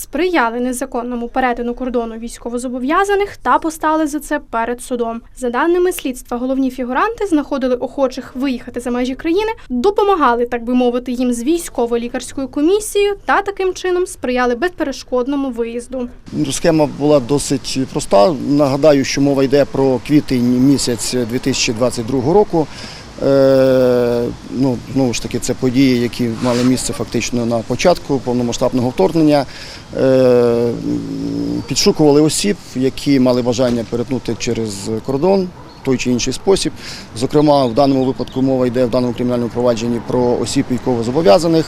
сприяли незаконному перетину кордону військовозобов'язаних та постали за це перед судом. За даними слідства, головні фігуранти знаходили охочих виїхати за межі країни, допомагали, так би мовити, їм з військово-лікарською комісією та таким чином сприяли безперешкодному виїзду. Схема була досить проста. Нагадаю, що мова йде про квітень місяць 2022 року. Ну, знову ж таки, це події, які мали місце фактично на початку повномасштабного вторгнення. Е, підшукували осіб, які мали бажання перетнути через кордон. Той чи інший спосіб. Зокрема, в даному випадку мова йде в даному кримінальному провадженні про осіб військовозобов'язаних.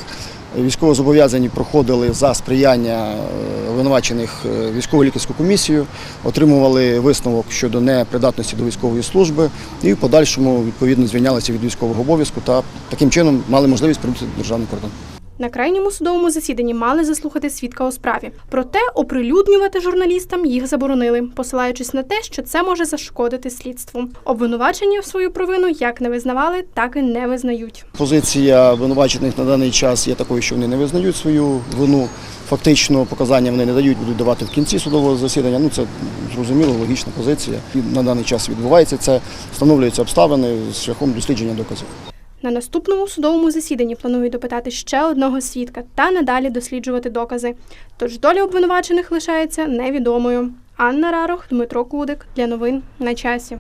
Військовозобов'язані проходили за сприяння винувачених обвинувачених е, військово-лікарську комісію, отримували висновок щодо непридатності до військової служби і в подальшому відповідно звільнялися від військового обов'язку та таким чином мали можливість прибути державний кордон. На крайньому судовому засіданні мали заслухати свідка у справі. Проте оприлюднювати журналістам їх заборонили, посилаючись на те, що це може зашкодити слідству. Обвинувачені в свою провину як не визнавали, так і не визнають. Позиція обвинувачених на даний час є такою, що вони не визнають свою вину. Фактично показання вони не дають, будуть давати в кінці судового засідання. Ну це зрозуміло, логічна позиція. І на даний час відбувається це, встановлюються обставини шляхом дослідження доказів. На наступному судовому засіданні планують допитати ще одного свідка та надалі досліджувати докази. Тож доля обвинувачених лишається невідомою. Анна Рарох, Дмитро Кудик для новин на часі.